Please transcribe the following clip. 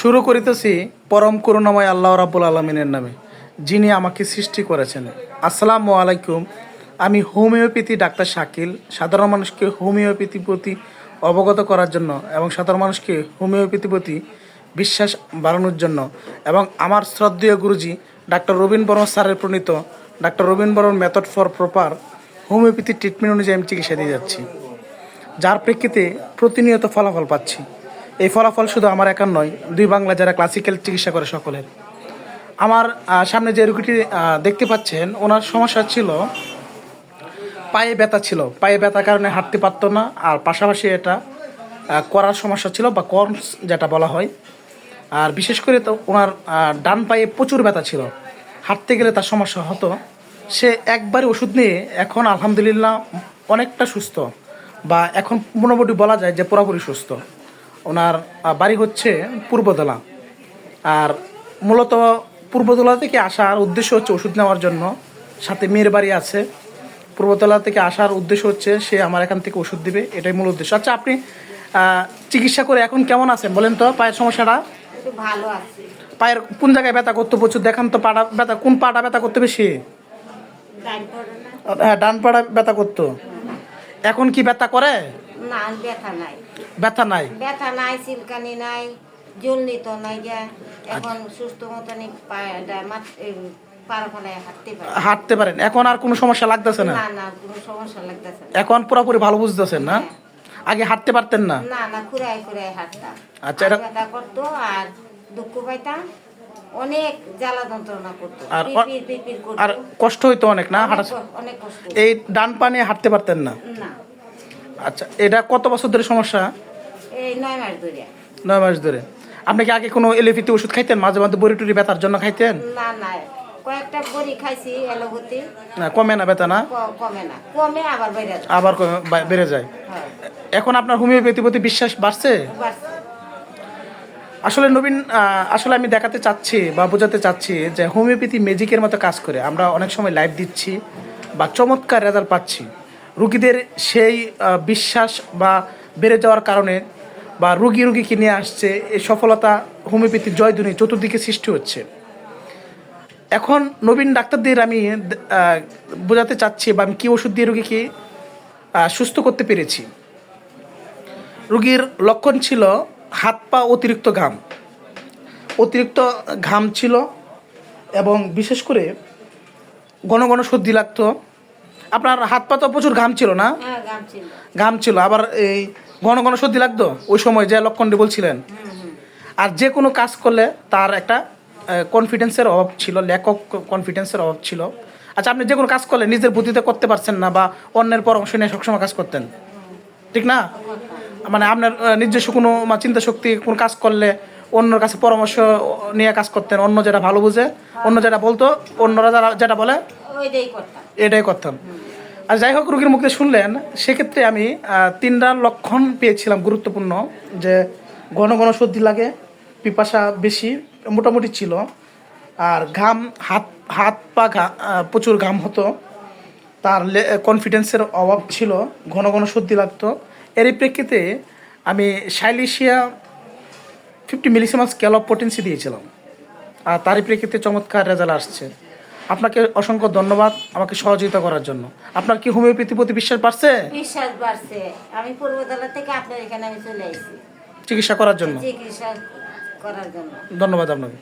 শুরু করিতেছি পরম করুণাময় আল্লাহ রাব্বুল আলমিনের নামে, যিনি আমাকে সৃষ্টি করেছেন। আসসালামু আলাইকুম। আমি হোমিওপ্যাথি ডাক্তার শাকিল। সাধারণ মানুষকে হোমিওপ্যাথি প্রতি অবগত করার জন্য এবং সাধারণ মানুষকে হোমিওপ্যাথি প্রতি বিশ্বাস বাড়ানোর জন্য এবং আমার শ্রদ্ধেয় গুরুজি ডাক্তার রবীন বর্মা স্যারের প্রণীত doctor Robin Barman method for proper homoeopathy treatment অনুযায়ী আমি চিকিৎসা দিয়ে যাচ্ছি। যার প্রেক্ষিতে প্রতিনিয়ত ফলাফল পাচ্ছি। এই ফলাফল শুধু আমার একার নয়, দুই বাংলা যারা ক্লাসিক্যাল চিকিৎসা করে সকলের। আমার সামনে যে রুগীটি দেখতে পাচ্ছেন, ওনার সমস্যা ছিল, পায়ে ব্যথা ছিল। পায়ে ব্যথার কারণে হাঁটতে পারতো না, আর পাশাপাশি এটা করার সমস্যা ছিল বা কর্মস যেটা বলা হয়। আর বিশেষ করে তো ওনার ডান পায়ে প্রচুর ব্যথা ছিল। হাঁটতে গেলে তার সমস্যা হতো। সে একবারই ওষুধ নিয়ে এখন আলহামদুলিল্লাহ অনেকটা সুস্থ, বা এখন মোটামুটি বলা যায় যে পুরোপুরি সুস্থ। ওনার বাড়ি হচ্ছে পূর্বদলা। আর মূলত পূর্বতলা থেকে আসার উদ্দেশ্য হচ্ছে ওষুধ নেওয়ার জন্য। সাথে মেয়ের বাড়ি আছে। পূর্বতলা থেকে আসার উদ্দেশ্য হচ্ছে সে আমার এখান থেকে ওষুধ দিবে এটাই মূল উদ্দেশ্য। আচ্ছা আপনি চিকিৎসা করে এখন কেমন আছেন বলেন তো? পায়ের সমস্যাটা? ভালো আছে। পায়ের কোন জায়গায় ব্যথা করতো প্রচুর? দেখান তো পাটা ব্যথা কোন পাটা ব্যথা করতে বেশি? হ্যাঁ ডান পাড়া ব্যথা করতো। এখন কি ব্যথা করে? না ব্যথা নাই। ব্যথা নাই? ব্যথা নাই সিলকানি নাই জলনি তো নাই যা। এখন সুস্থ মতনই হাঁটতে পারে। হাঁটতে পারেন। এখন আর কোনো সমস্যা লাগতেছে না? না না কোনো সমস্যা লাগতেছে এখন পুরোপুরি ভালো বুঝতেছেন না? আগে হাঁটতে পারতেন না? না না খুঁড়াই খুঁড়াই হাঁটতাম। আচ্ছা, এটা- ব্যথা করতো আর দুঃখ পাইতাম। অনেক জ্বালা যন্ত্রণা করতো। আর আর কষ্ট হইতো অনেক না? হাঁটা অনেক কষ্ট। এই ডান পা নিয়ে হাঁটতে পারতেন না? আচ্ছা এটা কত বছর ধরে সমস্যা? এই নয় মাস ধরে। নয় মাস ধরে। আপনি কি আগে কোনো এলিফিতে ওষুধ খাইতেন? মাঝে মাঝে বড়ি টুরি ব্যথার জন্য খাইতেন? না না কয়েকটা বড়ি খাইছি এলোপতি না কমে না ব্যথা না? কমে না। কমে আবার বেড়ে যায়। আবার কমে- বেড়ে যায়। হ্যাঁ। এখন আপনার হোমিওপ্যাথি প্রতি বিশ্বাস বাড়ছে? বাড়ছে। আসলে নবীন আসলে আমি দেখাতে চাচ্ছি বা বোঝাতে চাচ্ছি যে হোমিওপ্যাথি ম্যাজিকের মতো কাজ করে। আমরা অনেক সময় লাইভ দিচ্ছি বা চমৎকার রেজাল্ট পাচ্ছি। রুগীদের সেই বিশ্বাস বা বেড়ে যাওয়ার কারণে বা রুগী রুগীকে নিয়ে আসছে এই সফলতা হোমিওপ্যাথির জয়ধ্বনি চতুর্দিকে সৃষ্টি হচ্ছে। এখন নবীন ডাক্তারদের আমি বোঝাতে চাচ্ছি বা আমি কী ওষুধ দিয়ে রুগীকে সুস্থ করতে পেরেছি? রুগীর লক্ষণ ছিল হাত পা অতিরিক্ত ঘাম। অতিরিক্ত ঘাম ছিল এবং বিশেষ করে ঘন ঘন সর্দি লাগতো। আপনার হাত পা তো প্রচুর ঘাম ছিল না? হ্যাঁ ঘাম ছিল। আবার এই ঘন ঘন সর্দি লাগতো? ওই সময় যে লক্ষণটি বলছিলেন। আর যে কোনো কাজ করলে তার একটা কনফিডেন্সের অভাব ছিল ল্যাক অফ কনফিডেন্সের অভাব ছিল। আচ্ছা আপনি যে কোনো কাজ করলে নিজের বুদ্ধিতে করতে পারছেন না বা অন্যের পরামর্শ নিয়ে সবসময় কাজ করতেন? ঠিক না? মানে আপনার নিজস্ব কোনো চিন্তা শক্তি কোনো কাজ করলে অন্যর কাছে পরামর্শ নিয়ে কাজ করতেন অন্য যেটা ভালো বুঝে অন্য যেটা বলতো অন্যরা যারা যেটা বলে এটাই করতাম। আর যাই হোক, রুগীর মুখে শুনলেন, সেক্ষেত্রে আমি তিনটা লক্ষণ পেয়েছিলাম গুরুত্বপূর্ণ, যে ঘন ঘন সর্দি লাগে, পিপাসা বেশি, মোটামুটি ছিল। আর ঘাম, হাত হাত পা প্রচুর ঘাম হতো। তার কনফিডেন্সের অভাব ছিল, ঘন ঘন সর্দি লাগতো। এরই প্রেক্ষিতে আমি সাইলিশিয়া ফিফটি মিলিসিমাস ক্যালপ পোটেন্সি দিয়েছিলাম। আর তারই প্রেক্ষিতে চমৎকার রেজাল্ট আসছে। আপনাকে অসংখ্য ধন্যবাদ আমাকে সহযোগিতা করার জন্য। আপনার কি হোমিওপ্যাথি প্রতি বিশ্বাস বাড়ছে? বিশ্বাস বাড়ছে। আমি পূর্বতলা থেকে আপনার এখানে আমি চলে এসেছি চিকিৎসা করার জন্য? চিকিৎসা করার জন্য। ধন্যবাদ আপনাকে।